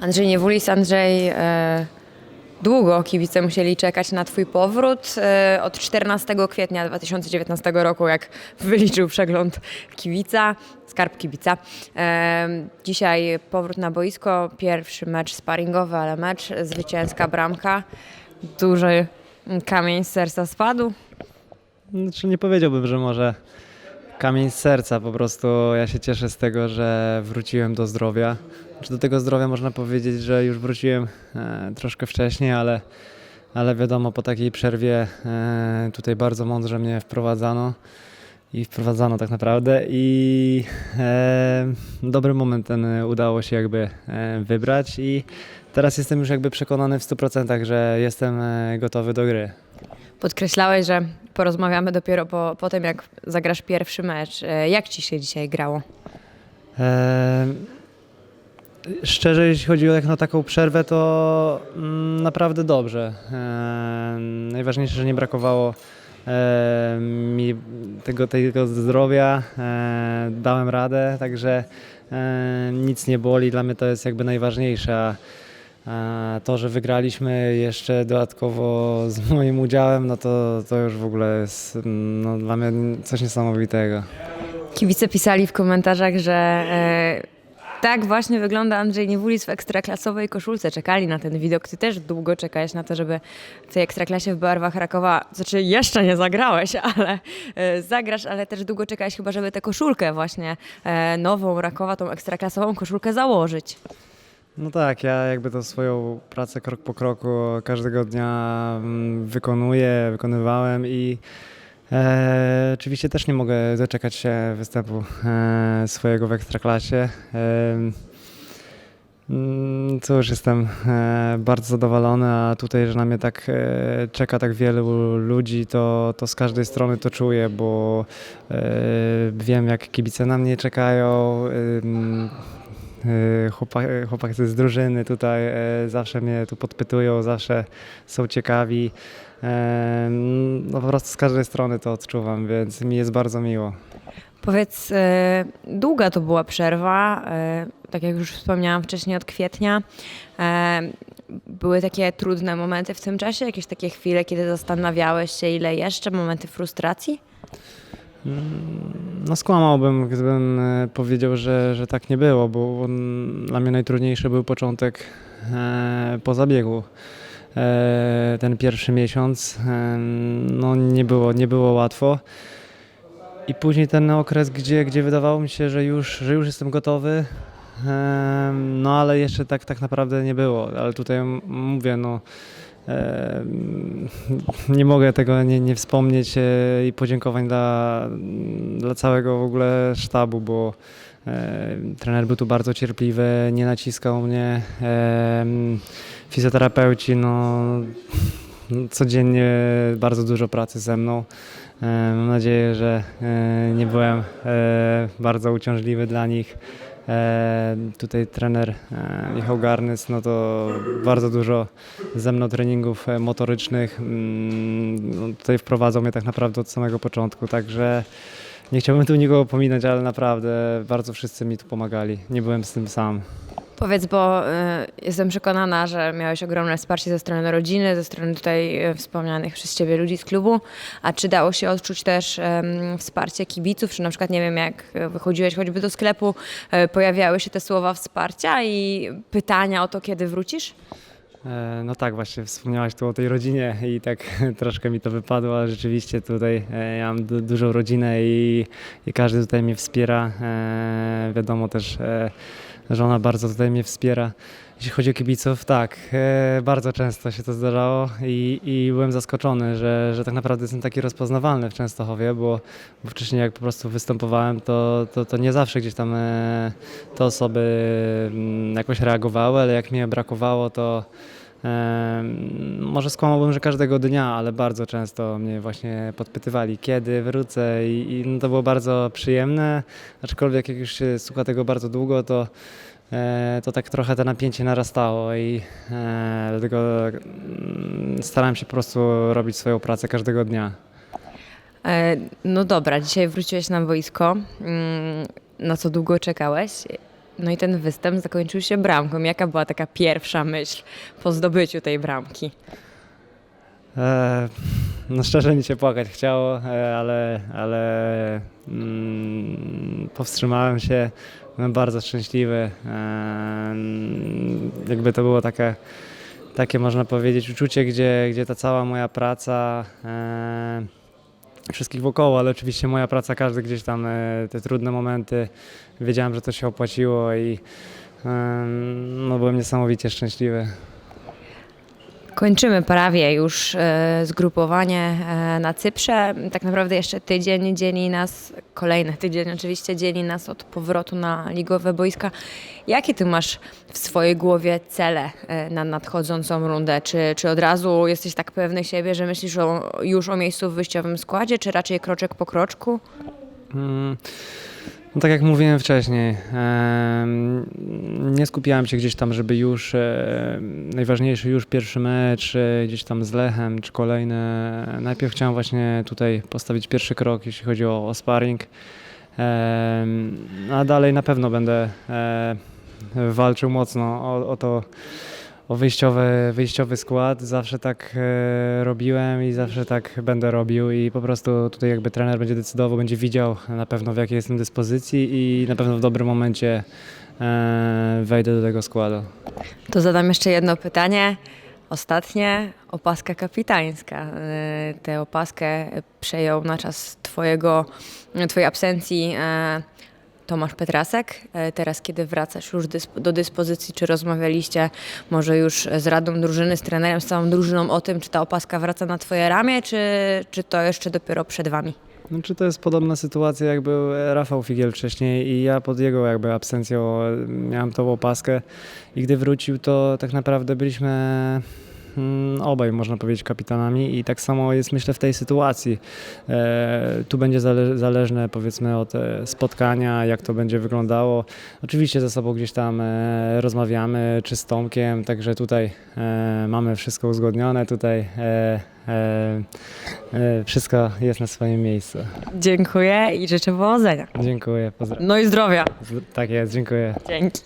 Andrzej Niewulis, Andrzej, e, długo kibice musieli czekać na Twój powrót. E, od 14 kwietnia 2019 roku, jak wyliczył przegląd kibica, skarb kibica. E, dzisiaj powrót na boisko, pierwszy mecz sparingowy, ale mecz, zwycięska bramka. Duży kamień z serca spadł. Znaczy nie powiedziałbym, że może kamień z serca, po prostu ja się cieszę z tego, że wróciłem do zdrowia. Czy do tego zdrowia można powiedzieć, że już wróciłem e, troszkę wcześniej, ale, ale wiadomo, po takiej przerwie e, tutaj bardzo mądrze mnie wprowadzano i wprowadzano tak naprawdę i e, dobry moment ten udało się jakby e, wybrać i teraz jestem już jakby przekonany w 100%, że jestem e, gotowy do gry. Podkreślałeś, że porozmawiamy dopiero po, po tym, jak zagrasz pierwszy mecz. E, Jak Ci się dzisiaj grało? Eee, Szczerze, jeśli chodzi o jak na taką przerwę, to mm, naprawdę dobrze. Eee, Najważniejsze, że nie brakowało eee, mi tego, tego zdrowia. Eee, Dałem radę, także nic nie boli. Dla mnie to jest jakby najważniejsze. A to, że wygraliśmy jeszcze dodatkowo z moim udziałem, no to, to już w ogóle jest no, dla mnie coś niesamowitego. Kibice pisali w komentarzach, że e, tak właśnie wygląda Andrzej Niewulis w ekstraklasowej koszulce. Czekali na ten widok. Ty też długo czekałeś na to, żeby w tej ekstraklasie w barwach Rakowa, znaczy jeszcze nie zagrałeś, ale e, zagrasz, ale też długo czekałeś chyba, żeby tę koszulkę właśnie e, nową Rakowa, tą ekstraklasową koszulkę założyć. No tak, ja jakby to swoją pracę krok po kroku każdego dnia mm, wykonuję, wykonywałem i e, oczywiście też nie mogę doczekać się występu e, swojego w Ekstraklasie. E, mm, Cóż, jestem e, bardzo zadowolony, a tutaj, że na mnie tak e, czeka tak wielu ludzi, to, to z każdej strony to czuję, bo e, wiem jak kibice na mnie czekają. Ym, E, chłopa- Chłopaki z drużyny tutaj e, zawsze mnie tu podpytują, zawsze są ciekawi. E, No po prostu z każdej strony to odczuwam, więc mi jest bardzo miło. Powiedz, e, długa to była przerwa, e, tak jak już wspomniałam wcześniej, od kwietnia. E, były takie trudne momenty w tym czasie, jakieś takie chwile, kiedy zastanawiałeś się, ile jeszcze, momenty frustracji? No skłamałbym, gdybym e, powiedział, że, że tak nie było, bo dla mnie najtrudniejszy był początek e, po zabiegu. E, ten pierwszy miesiąc, no nie było, nie było łatwo. I później ten okres, gdzie, gdzie wydawało mi się, że już, że już jestem gotowy, no ale jeszcze tak, tak naprawdę nie było. Ale tutaj mówię, no nie mogę tego nie, nie wspomnieć e, i podziękowań dla, dla całego w ogóle sztabu, bo e, trener był tu bardzo cierpliwy, nie naciskał mnie. Fizjoterapeuci, no codziennie bardzo dużo pracy ze mną. Mam nadzieję, że e, nie byłem bardzo uciążliwy dla nich. E, Tutaj trener e, Michał Garnys, no to bardzo dużo ze mną treningów e, motorycznych. Mm, no Tutaj wprowadzał mnie tak naprawdę od samego początku, także nie chciałbym tu nikogo pominąć, ale naprawdę bardzo wszyscy mi tu pomagali. Nie byłem z tym sam. Powiedz, bo y, jestem przekonana, że miałeś ogromne wsparcie ze strony rodziny, ze strony tutaj y, wspomnianych przez Ciebie ludzi z klubu. A czy dało się odczuć też wsparcie kibiców? Czy na przykład, nie wiem, jak y, wychodziłeś choćby do sklepu, pojawiały się te słowa wsparcia i pytania o to, kiedy wrócisz? E, No tak, właśnie wspomniałaś tu o tej rodzinie i tak troszkę mi to wypadło, ale rzeczywiście tutaj e, ja mam du- dużą rodzinę i, i każdy tutaj mnie wspiera. E, Wiadomo też, e, żona bardzo tutaj mnie wspiera. Jeśli chodzi o kibiców, tak, e, bardzo często się to zdarzało i, i byłem zaskoczony, że, że tak naprawdę jestem taki rozpoznawalny w Częstochowie, bo, bo wcześniej jak po prostu występowałem, to, to, to nie zawsze gdzieś tam e, te osoby mm, jakoś reagowały, ale jak mnie brakowało, to może skłamałbym, że każdego dnia, ale bardzo często mnie właśnie podpytywali, kiedy wrócę i, i no to było bardzo przyjemne, aczkolwiek jak już się słucha tego bardzo długo, to e, to tak trochę to napięcie narastało i e, dlatego mm, starałem się po prostu robić swoją pracę każdego dnia. E, No dobra, dzisiaj wróciłeś na boisko. Mm, Na co długo czekałeś? No i ten występ zakończył się bramką. Jaka była taka pierwsza myśl po zdobyciu tej bramki? E, no szczerze mi się płakać chciało, e, ale, ale mm, powstrzymałem się. Byłem bardzo szczęśliwy. E, jakby to było takie, takie można powiedzieć uczucie, gdzie, gdzie ta cała moja praca e, wszystkich wokoło, ale oczywiście moja praca, każdy gdzieś tam e, te trudne momenty, wiedziałem, że to się opłaciło i no, byłem niesamowicie szczęśliwy. Kończymy prawie już e, zgrupowanie e, na Cyprze. Tak naprawdę jeszcze tydzień dzieli nas, kolejny tydzień oczywiście dzieli nas od powrotu na ligowe boiska. Jakie ty masz w swojej głowie cele e, na nadchodzącą rundę? Czy, czy od razu jesteś tak pewny siebie, że myślisz o, już o miejscu w wyjściowym składzie, czy raczej kroczek po kroczku? Mm, No tak jak mówiłem wcześniej, nie skupiałem się gdzieś tam, żeby już e, najważniejszy już pierwszy mecz e, gdzieś tam z Lechem czy kolejne. Najpierw chciałem właśnie tutaj postawić pierwszy krok, jeśli chodzi o, o sparring. A dalej na pewno będę e, walczył mocno o, o to, o wyjściowy, wyjściowy skład. Zawsze tak e, robiłem i zawsze tak będę robił i po prostu tutaj jakby trener będzie decydował, będzie widział na pewno w jakiej jestem dyspozycji i na pewno w dobrym momencie e, wejdę do tego składu. To zadam jeszcze jedno pytanie. Ostatnie, opaska kapitańska. E, Tę opaskę przejął na czas twojego, twojej absencji e, Tomasz Petrasek. E, Teraz, kiedy wracasz już do dyspozycji, czy rozmawialiście może już z radą drużyny, z trenerem, z całą drużyną o tym, czy ta opaska wraca na twoje ramię, czy, czy to jeszcze dopiero przed wami? No, czy to jest podobna sytuacja, jak był Rafał Figiel wcześniej i ja pod jego jakby absencją e, miałem tą opaskę i gdy wrócił, to tak naprawdę byliśmy obaj, można powiedzieć, kapitanami i tak samo jest myślę w tej sytuacji. E, tu będzie zale zależne powiedzmy od e, spotkania, jak to będzie wyglądało. Oczywiście ze sobą gdzieś tam e, rozmawiamy, czy z Tomkiem, także tutaj mamy wszystko uzgodnione, tutaj wszystko jest na swoim miejscu. Dziękuję i życzę powodzenia. Dziękuję, pozdrawiam. No i zdrowia. Tak jest, dziękuję. Dzięki.